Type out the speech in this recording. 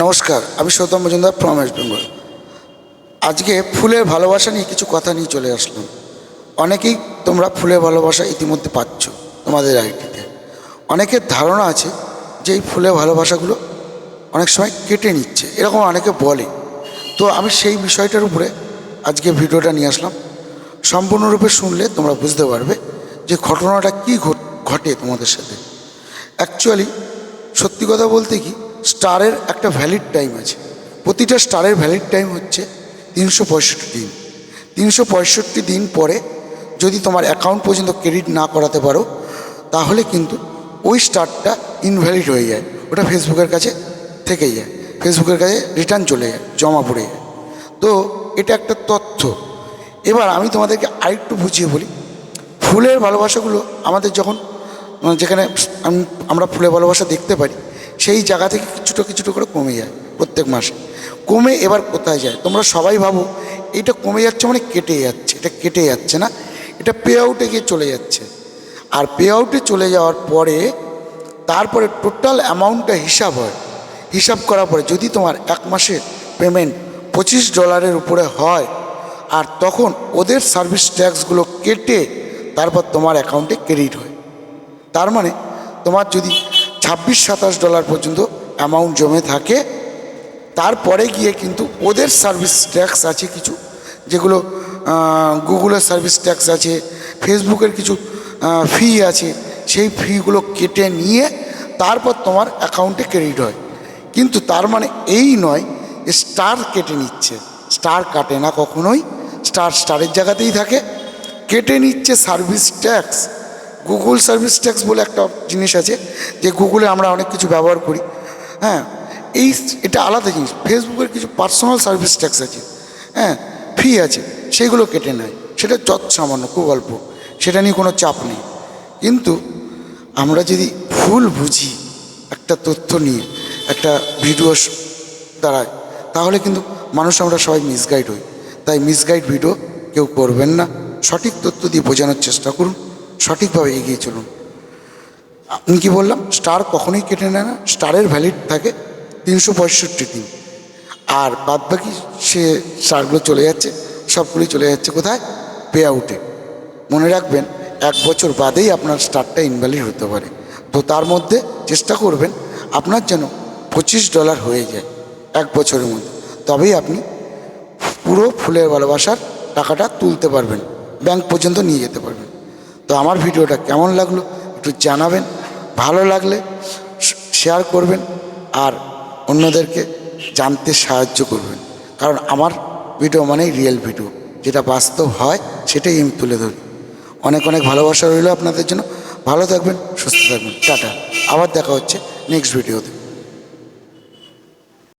নমস্কার, আমি Soutam Majumdar from West Bengal আজকে ফুলের ভালোবাসা নিয়ে কিছু কথা নিয়ে চলে আসলাম। অনেকেই তোমরা ফুলের ভালোবাসা ইতিমধ্যে পাচ্ছ তোমাদের আইডিতে। অনেকের ধারণা আছে যে এই ফুলের ভালোবাসাগুলো অনেক সময় কেটে নিচ্ছে, এরকম অনেকে বলে। তো আমি সেই বিষয়টার উপরে আজকে ভিডিওটা নিয়ে আসলাম। সম্পূর্ণরূপে শুনলে তোমরা বুঝতে পারবে যে ঘটনাটা কী ঘটে তোমাদের সাথে। অ্যাকচুয়ালি সত্যি কথা বলতে কি স্টারের একটা ভ্যালিড টাইম আছে। প্রতিটা স্টারের ভ্যালিড টাইম হচ্ছে তিনশো পঁয়ষট্টি দিন। তিনশো পঁয়ষট্টি দিন পরে যদি তোমার অ্যাকাউন্ট পর্যন্ত ক্রেডিট না করাতে পারো, তাহলে কিন্তু ওই স্টারটা ইনভ্যালিড হয়ে যায়। ওটা ফেসবুকের কাছে থেকেই যায়। ফেসবুকের কাছে রিটার্ন চলে যায়, জমা পড়ে যায়। তো এটা একটা তথ্য। এবার আমি তোমাদেরকে আরেকটু বুঝিয়ে বলি। ফুলের ভালোবাসাগুলো আমাদের যখন, যেখানে আমরা ফুলের ভালোবাসা দেখতে পারি সেই জায়গা থেকে কিছুটা কিছুটা করে কমে যায় প্রত্যেক মাসে। কমে এবার কোথায় যায়? তোমরা সবাই ভাবো এটা কমে যাচ্ছে মানে কেটে যাচ্ছে, এটা কেটে যাচ্ছে না, এটা পে আউটে গিয়ে চলে যাচ্ছে। আর পে আউটে চলে যাওয়ার পরে তারপরে টোটাল অ্যামাউন্টটা হিসাব হয়। হিসাব করার পরে যদি তোমার এক মাসের পেমেন্ট পঁচিশ ডলারের উপরে হয়, আর তখন ওদের সার্ভিস ট্যাক্সগুলো কেটে তারপর তোমার অ্যাকাউন্টে ক্রেডিট হয়। তার মানে তোমার যদি ছাব্বিশ সাতাশ ডলার পর্যন্ত অ্যামাউন্ট জমে থাকে। তারপরে গিয়ে কিন্তু ওদের সার্ভিস ট্যাক্স আছে কিছু, যেগুলো গুগলের সার্ভিস ট্যাক্স আছে ফেসবুকের কিছু ফি আছে, সেই ফিগুলো কেটে নিয়ে তারপর তোমার অ্যাকাউন্টে ক্রেডিট হয়। কিন্তু তার মানে এই নয় স্টার কেটে নিচ্ছে। স্টার কাটে না কখনোই স্টার স্টারের জায়গাতেই থাকে। কেটে নিচ্ছে service tax Google service tax বলে একটা জিনিস আছে, যে গুগলে আমরা অনেক কিছু ব্যবহার করি। হ্যাঁ এই এটা আলাদা জিনিস। ফেসবুকের কিছু পার্সোনাল সার্ভিস ট্যাক্স আছে। হ্যাঁ ফি আছে, সেগুলো কেটে নেয়। সেটা যত সামান্য খুব অল্প। সেটা নিয়ে কোনো চাপ নেই। কিন্তু আমরা যদি ভুল বুঝি একটা তথ্য নিয়ে, একটা ভিডিও দ্বারায়, তাহলে কিন্তু মানুষ আমরা সবাই মিসগাইড হই। তাই মিসগাইড ভিডিও কেউ করবেন না। সঠিক তথ্য দিয়ে বোঝানোর চেষ্টা করুন। সঠিকভাবে এগিয়ে চলুন। আমি কি বললাম? স্টার কখনোই কেটে নেয় না। স্টারের ভ্যালিড থাকে তিনশো পঁয়ষট্টি দিন আর বাদ বাকি সে স্টারগুলো চলে যাচ্ছে, সবগুলোই চলে যাচ্ছে কোথায়? পে আউটে মনে রাখবেন, এক বছর বাদেই আপনার স্টারটা ইনভ্যালিড হতে পারে। তো তার মধ্যে চেষ্টা করবেন আপনার যেন পঁচিশ ডলার হয়ে যায় এক বছরের মধ্যে। তবেই আপনি পুরো ফুলের ভালোবাসার টাকাটা তুলতে পারবেন। ব্যাংক পর্যন্ত নিয়ে যেতে পারবেন। তো আমার ভিডিওটা কেমন লাগল একটু জানাবেন, ভালো লাগলে শেয়ার করবেন আর অন্যদেরকে জানতে সাহায্য করবেন। কারণ আমার ভিডিও মানেই রিয়েল ভিডিও যেটা বাস্তব হয় সেটাই আমি তুলে ধরি। অনেক অনেক ভালোবাসা রইল আপনাদের জন্য। ভালো থাকবেন, সুস্থ থাকবেন। টাটা। আবার দেখা হচ্ছে নেক্সট ভিডিওতে